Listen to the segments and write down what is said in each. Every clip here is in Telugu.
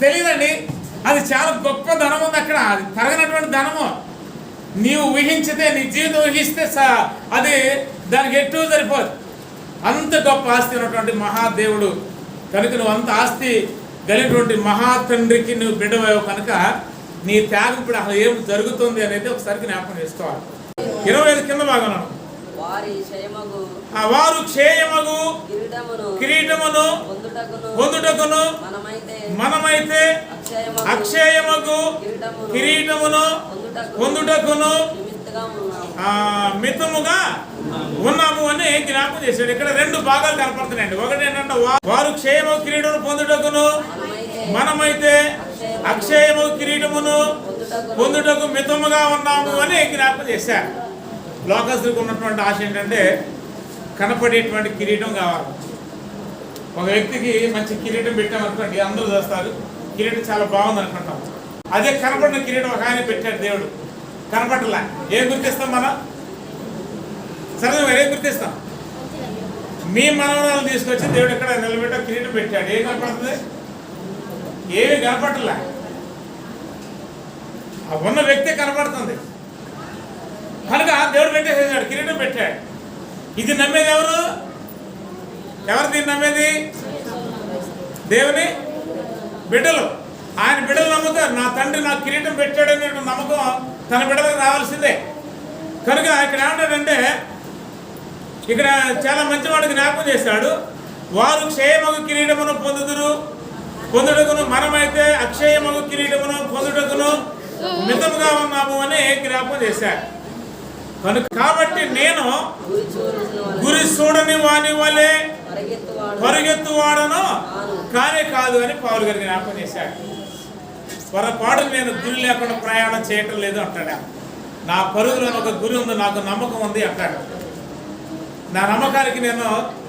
తెలియదండి అది చాలా గొప్ప ధనం ఉంది అక్కడ. అది తరగనటువంటి ధనము. నీవు ఊహించితే నీ జీవితం ఊహిస్తే స- అది దానికి ఎటు సరిపోదు. అంత గొప్ప ఆస్తి ఉన్నటువంటి మహాదేవుడు. కనుక నువ్వు అంత ఆస్తి కలిగినటువంటి మహాతండ్రికి నువ్వు బిడ్డవేవు కనుక నీ త్యాగం ఇప్పుడు అసలు ఏం జరుగుతుంది అనేది ఒకసారి జ్ఞాపకం చేసుకోవాలి. ఇరవై ఐదు కింద భాగం వారి క్షయమగు ఆ వారు క్షేయమగు కిరీటమును కిరీటమును పొందుటకును మనమైతే అక్షయమగు కిరీటమును కిరీటమును పొందుటకు పొందుటకును మితముగా ఉన్నాము. అని జ్ఞాపకం చేశాడు. ఇక్కడ రెండు భాగాలు కనపడుతున్నాయండి. ఒకటి ఏంటంటే వారు క్షేమ కిరీటమును పొందుటకును మనమైతే అక్షయము కిరీటమును పొందుటకు పొందుటకు మితముగా ఉన్నాము అని జ్ఞాపకం చేశారు. లోకస్తులకు ఉన్నటువంటి ఆశ ఏంటంటే కనపడేటువంటి కిరీటం కావాలి. ఒక వ్యక్తికి మంచి కిరీటం పెట్టామనుకోండి అందరూ చేస్తారు కిరీటం చాలా బాగుంది అనుకుంటాం. అదే కనపడిన కిరీటం ఒక ఆయన పెట్టాడు దేవుడు. కనపడలా. ఏం గుర్తిస్తాం మనం? సరే మరి ఏం గుర్తిస్తాం? మీ మనవరాలు తీసుకొచ్చి దేవుడు ఇక్కడ నిలబెట్ట కిరీటం పెట్టాడు. ఏం కనపడుతుంది? ఏమి కనపడలా. ఉన్న వ్యక్తి కనపడుతుంది. కనుక దేవుడు పెట్టేసేసాడు కిరీటం పెట్టాడు. ఇది నమ్మేది ఎవరు? ఎవరు దీన్ని నమ్మేది? దేవుని బిడ్డలు. ఆయన బిడ్డలు నమ్ముతారు. నా తండ్రి నాకు కిరీటం పెట్టాడనే నమ్మకం తన బిడ్డలకు రావాల్సిందే. కనుక ఇక్కడ ఏమంటాడంటే ఇక్కడ చాలా మంచి వాడికి జ్ఞాపకం చేశాడు. వారు క్షయమగు కిరీటమును పొందుదురు. పొందుటకును మనమైతే అక్షయమగు కిరీటమును పొందుటకును మితముగా ఉన్నాము అని జ్ఞాపకం చేశాడు. కనుక కాబట్టి నేను గురి చూడని వాని వలె పరిగెత్తువాడు వాడను కానే కాదు అని పావులు గారు జ్ఞాపకం చేశాడు. పొరపాటు నేను గురి లేకుండా ప్రయాణం చేయటం లేదు అంటాడు నా పరుగులో ఒక గురి ఉంది నాకు నమ్మకం ఉంది అంటాడు. నా నమ్మకానికి నేను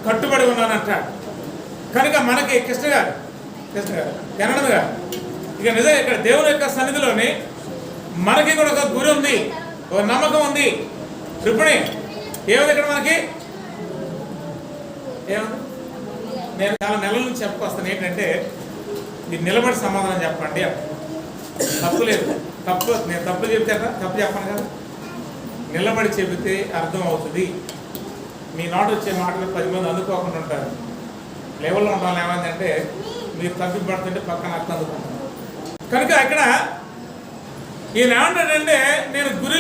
కట్టుబడి ఉన్నాను అంటాడు. కనుక మనకి కృష్ణ గారు కృష్ణ గారు జనార్దన్ గారు ఇక నిజంగా ఇక్కడ దేవుని యొక్క సన్నిధిలోని మనకి కూడా ఒక గురి ఉంది ఒక నమ్మకం ఉంది. త్రిపుణి ఏముంది ఇక్కడ మనకి? ఏముంది? నేను చాలా నెలల నుంచి చెప్పుకొస్తాను ఏంటంటే మీరు నిలబడి సమాధానం చెప్పండి తప్పు లేదు. తప్పు నేను తప్పు చెప్తే తప్పు చెప్పను కదా. నిలబడి చెబితే అర్థం అవుతుంది. మీ నోట వచ్చే మాటలు పది మంది అందుకోకుండా ఉంటారు. లెవెల్లో ఉండాలి ఏమైందంటే మీరు తప్పిపడుతుంటే పక్కన అర్థం అందుకుంటారు. కనుక ఇక్కడ ఈయన ఏమంటాడంటే నేను గురి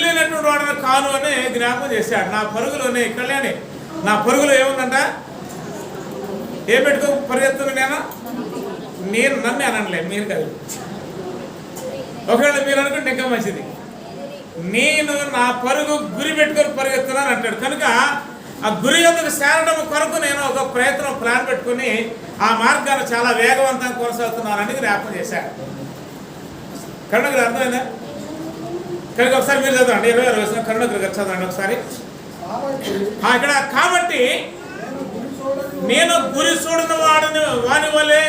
కాను అని జ్ఞాపకం చేశాడు. నా పరుగులోనే ఇక్కడలేని నా పరుగులో ఏముందంట? ఏం పెట్టుకో పరిగెత్తును నేను? నేను నన్ను అనలే మీరు కాదు. ఒకవేళ మీరు అనుకుంటే ఇంకా మంచిది. నేను నా పరుగు గురి పెట్టుకొని పరిగెత్తున్నాను అంటాడు. కనుక ఆ గురి ఎందుకు చేరడం కొరకు నేను ఒక ప్రయత్నం ప్లాన్ పెట్టుకుని ఆ మార్గాన్ని చాలా వేగవంతంగా కొనసాగుతున్నానని జ్ఞాపకం చేశాడు. కనుక అర్థమైందా? కనుక ఒకసారి మీరు చదవండి. ఇరవై ఆరు వచ్చిన కరుణగిరి గారు చదవండి ఒకసారి. ఇక్కడ కాబట్టి నేను గురి చూడని వాడని వాడిని వాని వలె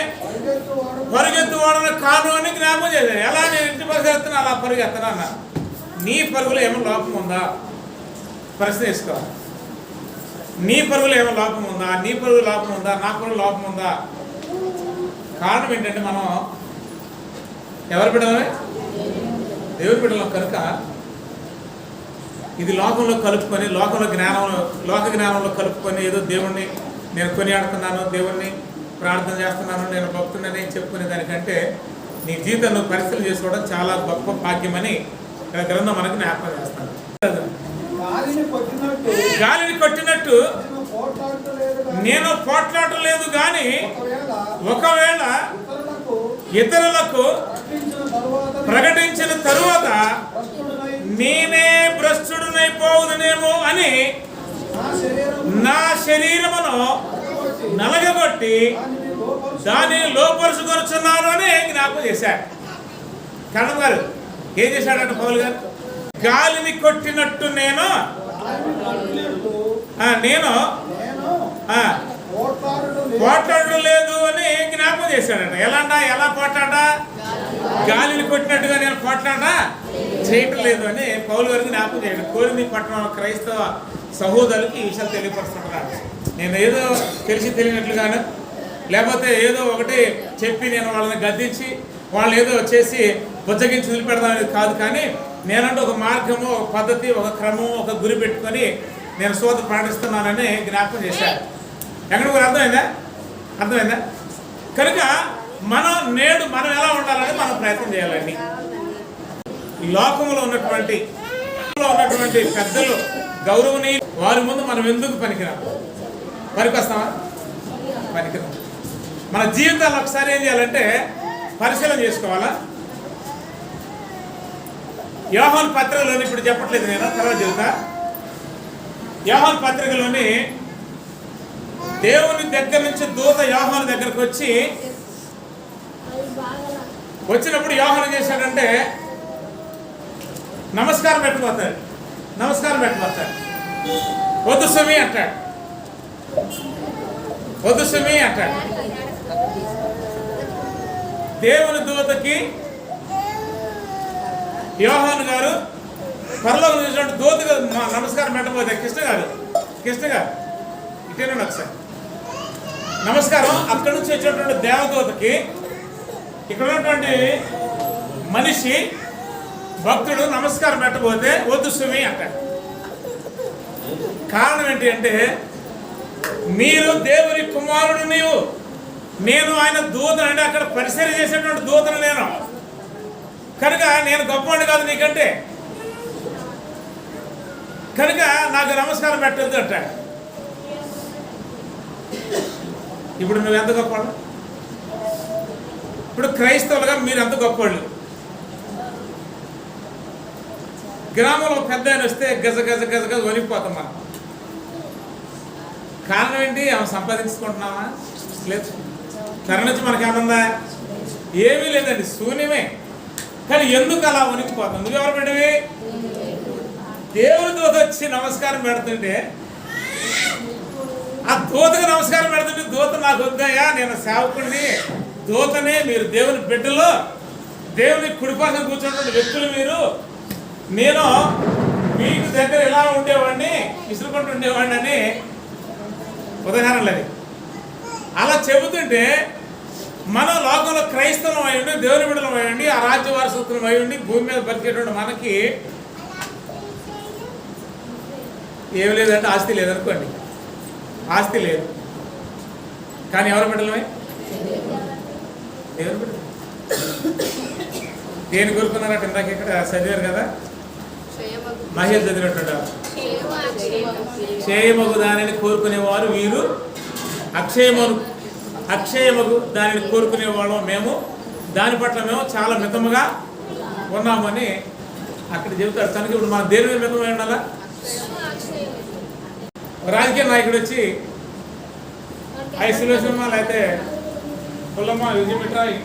పరుగెత్తు వాడని కాను అని జ్ఞాపకం చేశాను ఎలా నేను ఇంటి పరిగెత్తున్నా అలా పరిగెత్తనా అన్న నీ పరుగులో ఏమో లోపం ఉందా? ప్రశ్న వేసుకోవాలి. నీ పరుగులో ఏమో లోపం ఉందా? నీ పరుగు లోపం ఉందా? నా పరుగు లోపం ఉందా? కారణం ఏంటంటే మనం ఎవరు బిడ్డలమే దేవుడి బిడ్డలం కనుక ఇది లోకంలో కలుపుకొని లోకంలో జ్ఞానంలో లోక జ్ఞానంలో కలుపుకొని ఏదో దేవుణ్ణి నేను కొనియాడుతున్నాను దేవుణ్ణి ప్రార్థన చేస్తున్నాను నేను భక్తుడని చెప్పుకునే దానికంటే నీ జీవితం నువ్వు పరిశీలన చేసుకోవడం చాలా గొప్ప భాగ్యమని ఇక్కడ గ్రంథం మనకు జ్ఞాపకం చేస్తాను గాలిని కొట్టినట్టు నేను పోట్లాడలేదు కానీ ఒకవేళ ఇతరులకు ప్రకటించిన తరువాత నేనే భ్రష్టుడనైపోవుదునేమో అని నా శరీరం నా శరీరమును నలగగొట్టి దానిని లోపరుచు దానిని లోపరుచుకొనుచున్నాను అని జ్ఞాపకం చేశాడు. కరణం గారు ఏం చేశాడంట పౌలు గారు? గాలిని కొట్టినట్టు నేను నేను పోట్లాడడం లేదు. అని జ్ఞాపకం చేశాడంట. ఎలా ఎలా పోట్లాడా గాలిని కొట్టినట్టుగా నేను పోట్లాడా చేయటం లేదు అని పౌలు గారికి జ్ఞాపకం చేయడం. కోరింది పట్టణం క్రైస్తవ సహోదరులకి ఈ విషయాలు తెలియపరుస్తున్నాడు నేను ఏదో తెలిసి తెలియనట్లుగాను లేకపోతే ఏదో ఒకటి చెప్పి నేను వాళ్ళని గద్దించి వాళ్ళు ఏదో వచ్చేసి బుజ్జగించి వదిలిపెడదామనేది కాదు కానీ నేనంటే ఒక మార్గము ఒక పద్ధతి ఒక క్రమం ఒక గురి పెట్టుకొని నేను సోద పాటిస్తున్నానని జ్ఞాపకం చేశాను ఎక్కడ కూడా అర్థమైందా? అర్థమైందా? కనుక మనం నేడు మనం ఎలా ఉండాలని మనం ప్రయత్నం చేయాలండి. ఈ లోకంలో ఉన్నటువంటి ఉన్నటువంటి పెద్దలు గౌరవనీయులు వారి ముందు మనం ఎందుకు పనికిరాం? పనికొస్తామా? పనికిరాం. మన జీవితాలు ఒకసారి ఏం చేయాలంటే పరిశీలన చేసుకోవాలా? యోహన్ పత్రికలోని ఇప్పుడు చెప్పట్లేదు నేను తర్వాత చెబుతా. యోహన్ పత్రికలోని దేవుని దగ్గర నుంచి దూత యోహాన్ దగ్గరకు వచ్చి వచ్చినప్పుడు యోహనం చేశాడంటే నమస్కారం పెట్టబోతాడు నమస్కారం పెట్టబోతాడు. వద్దు స్వామి అంటాడు. వద్దు స్వామి అంటాడు. దేవుని దూతకి యోహాను గారు పరలోకం చూసినట్టు దూతగా నమస్కారం పెట్టబోతే కృష్ణ గారు కృష్ణ గారు ఇటేనండి ఒకసారి. నమస్కారం అక్కడి నుంచి వచ్చినటువంటి దేవదూతకి ఇక్కడ ఉన్నటువంటి మనిషి భక్తుడు నమస్కారం పెట్టబోతే వద్దు సుమి అంటాడు. కారణం ఏంటి అంటే మీరు దేవుని కుమారుడు నీవు. నేను ఆయన దూతను అంటే అక్కడ పరిశీలన చేసేటువంటి దూతను నేను. కనుక నేను గొప్పవాడు కాదు నీకంటే. కనుక నాకు నమస్కారం పెట్టద్దు అంటాడు. ఇప్పుడు నువ్వు ఎంత గొప్పవాడు? ఇప్పుడు క్రైస్తవులుగా మీరు ఎంత గొప్పవాళ్ళు గ్రామంలో పెద్ద ఆయన వస్తే గజ గజ గజ గజ వణికిపోతాం మనం. కారణం ఏంటి? ఆమె సంపాదించుకుంటున్నామా లేదు. తన నుంచి మనకి ఏమన్నా ఏమీ లేదండి శూన్యమే. కానీ ఎందుకు అలా వణికిపోతాం? నువ్వు ఎవరు పెట్టవి దేవుడి దూత వచ్చి నమస్కారం పెడుతుంటే ఆ దూతకు నమస్కారం పెడుతుంటే దూత నాకు వద్దయ్యా నేను సేవకుడిని. దూతనే మీరు దేవుని బిడ్డలు దేవుని కుడిపాసం కూర్చున్నటువంటి వ్యక్తులు మీరు. నేను మీకు దగ్గర ఎలా ఉండేవాడిని విసురుకుంటూ ఉండేవాడిని అని ఉదాహరణలు అలా చెబుతుంటే మన లోకంలో క్రైస్తవం అయి ఉండి దేవుని బిడ్డలం అయ్యండి ఆ రాజ్య వారసత్వం అయ్యండి భూమి మీద బతికేటువంటి మనకి ఏమి లేదంటే ఆస్తి లేదనుకోండి. ఆస్తి లేదు. కానీ ఎవరి బిడ్డలమే? దేవుని దేని కోరుకున్నారట ఇందాక ఇక్కడ? చదివారు కదా? మహేష్ చదివినట్టు క్షేమగు దానిని కోరుకునేవారు వీరు. అక్షయమగు అక్షయమగు దానిని కోరుకునేవాళ్ళం మేము. దాని పట్ల మేము చాలా మితముగా ఉన్నామని అక్కడ చెబుతాడు కనుక ఇప్పుడు మన దేని మీద మితమై ఉండాలా? రాజకీయ నాయకుడు వచ్చి ఐసోలేషన్ లేకపోతే కొల్లమ్మ విజయమిఠాయి